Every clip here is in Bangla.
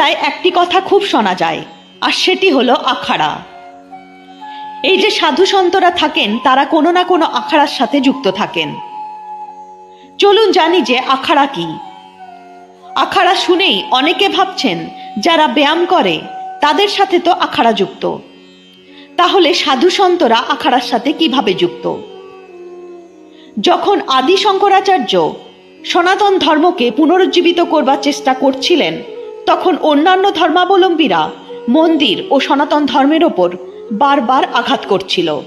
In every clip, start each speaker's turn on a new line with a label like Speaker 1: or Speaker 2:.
Speaker 1: মেলায় একটি কথা খুব শোনা যায়, আর সেটি হলো আখাড়া। এই যে সাধু সন্তরা থাকেন, তারা কোনো না কোনো আখাড়ার সাথে যুক্ত থাকেন। চলুন জানি যে আখাড়া কি। আখাড়া শুনেই অনেকে ভাবছেন, যারা ব্যায়াম করে, তাদের সাথে তো আখাড়া যুক্ত। তাহলে সাধু সন্তরা আখাড়ার সাথে কীভাবে যুক্ত? যখন আদি শঙ্করাচার্য সনাতন ধর্মকে পুনরুজ্জীবিত করবার চেষ্টা করছিলেন তখন অন্যান্য ধর্মাবলম্বীরা মন্দির ও সনাতন ধর্মের ওপর বারবার আঘাত করছিল।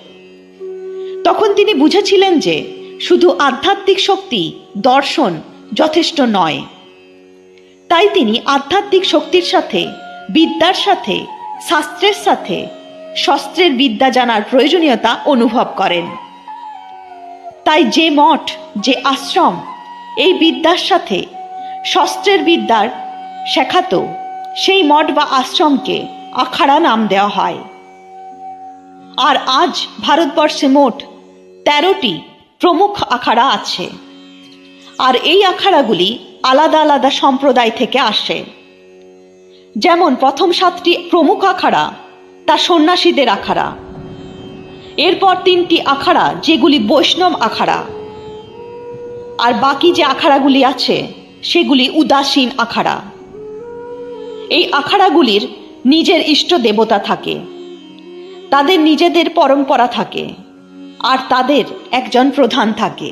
Speaker 1: তখন তিনি বুঝেছিলেন যে শুধু আধ্যাত্মিক শক্তি দর্শন যথেষ্ট নয়। তাই তিনি আধ্যাত্মিক শক্তির সাথে, বিদ্যার সাথে, শাস্ত্রের সাথে, শস্ত্রের বিদ্যা জানার প্রয়োজনীয়তা অনুভব করেন। তাই যে মঠ, যে আশ্রম, এই বিদ্যার সাথে শস্ত্রের বিদ্যার শেখাতো। সেই মঠ বা আশ্রমকে আখাড়া নাম দেওয়া হয়। আর আজ ভারতবর্ষে মোট তেরোটি প্রমুখ আখাড়া আছে। আর এই আখাড়াগুলি আলাদা আলাদা সম্প্রদায় থেকে আসে। যেমন প্রথম সাতটি প্রমুখ আখাড়া, তা সন্ন্যাসীদের আখাড়া। এরপর তিনটি আখাড়া যেগুলি বৈষ্ণব আখাড়া। আর বাকি যে আখাড়াগুলি আছে, সেগুলি উদাসীন আখাড়া। এই আখাড়াগুলির নিজের ইষ্ট দেবতা থাকে। তাদের নিজেদের পরম্পরা থাকে, আর তাদের একজন প্রধান থাকে।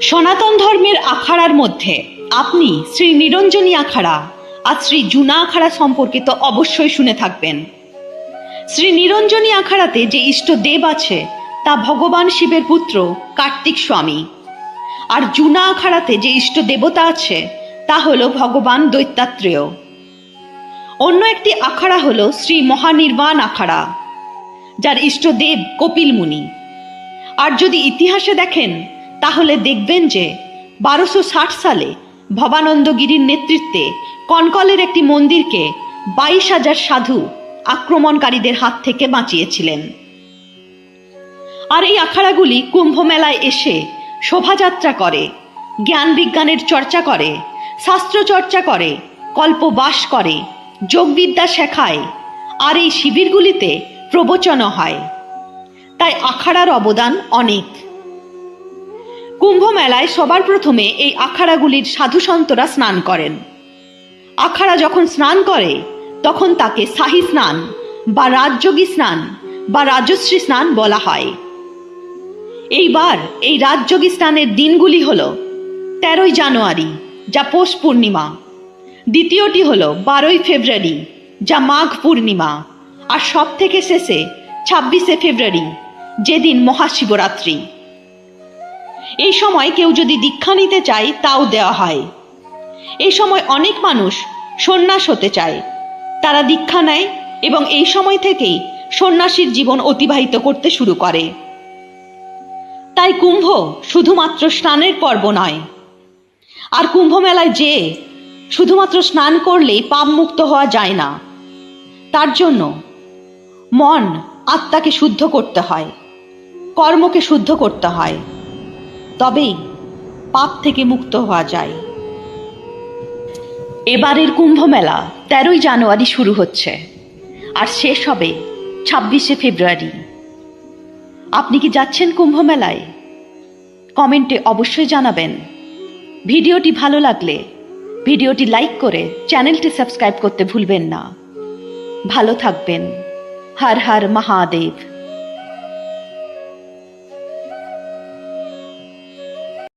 Speaker 1: সনাতন ধর্মের আখাড়ার মধ্যে আপনি শ্রী নিরঞ্জনী আখাড়া আর শ্রী জুনা আখাড়া সম্পর্কে তো অবশ্যই শুনে থাকবেন। শ্রী নিরঞ্জনী আখাড়াতে যে ইষ্ট দেব আছে, তা ভগবান শিবের পুত্র কার্তিক স্বামী। আর জুনা আখাড়াতে যে ইষ্ট দেবতা আছে তা হল ভগবান দৈত্যাত্রেয়। অন্য একটি আখাড়া হল শ্রী মহানির্বাণ আখাড়া, যার ইষ্টদেব কপিল মুনি। আর যদি ইতিহাসে দেখেন, তাহলে দেখবেন যে বারোশো সালে ভবানন্দগিরির নেতৃত্বে কনকলের একটি মন্দিরকে বাইশ হাজার সাধু আক্রমণকারীদের হাত থেকে বাঁচিয়েছিলেন। আর এই আখাড়াগুলি কুম্ভ মেলায় এসে শোভাযাত্রা করে জ্ঞান বিজ্ঞানের চর্চা করে শাস্ত্র চর্চা করে, কল্পবাস করে, যোগবিদ্যা শেখায়, আর এই শিবিরগুলিতে প্রবচনও হয়। তাই আখাড়ার অবদান অনেক। কুম্ভ মেলায় সবার প্রথমে এই আখাড়াগুলির সাধুসন্তরা স্নান করেন। আখাড়া যখন স্নান করে, তখন তাকে শাহী স্নান বা রাজযোগী স্নান বা রাজশ্রী স্নান বলা হয়। এইবার এই রাজযোগী স্নানের দিনগুলি হল তেরোই জানুয়ারি যা পৌষ পূর্ণিমা। দ্বিতীয়টি হল বারোই ফেব্রুয়ারি, যা মাঘ পূর্ণিমা। আর সব থেকে শেষে ছাব্বিশে ফেব্রুয়ারি, যেদিন মহাশিবরাত্রি। এই সময় কেউ যদি দীক্ষা নিতে চায়, তাও দেওয়া হয়। এই সময় অনেক মানুষ সন্ন্যাস হতে চায়। তারা দীক্ষা নেয় এবং এই সময় থেকেই সন্ন্যাসীর জীবন অতিবাহিত করতে শুরু করে। তাই কুম্ভ শুধুমাত্র স্নানের পর্ব নয় আর কুম্ভ মেলায় যে শুধুমাত্র স্নান করলেই পাপ মুক্ত হওয়া যায় না। তার জন্য মন আত্মাকে শুদ্ধ করতে হয়, কর্মকে শুদ্ধ করতে হয়, তবেই পাপ থেকে মুক্ত হওয়া যায়। এবারের কুম্ভ মেলা তেরোই জানুয়ারি শুরু হচ্ছে আর শেষ হবে ছাব্বিশে ফেব্রুয়ারি। আপনি কি যাচ্ছেন কুম্ভ মেলায় কমেন্টে অবশ্যই জানাবেন। ভিডিওটি ভালো লাগলে ভিডিওটি লাইক করে চ্যানেলটি সাবস্ক্রাইব করতে ভুলবেন না। ভালো থাকবেন। হর হর মহাদেব।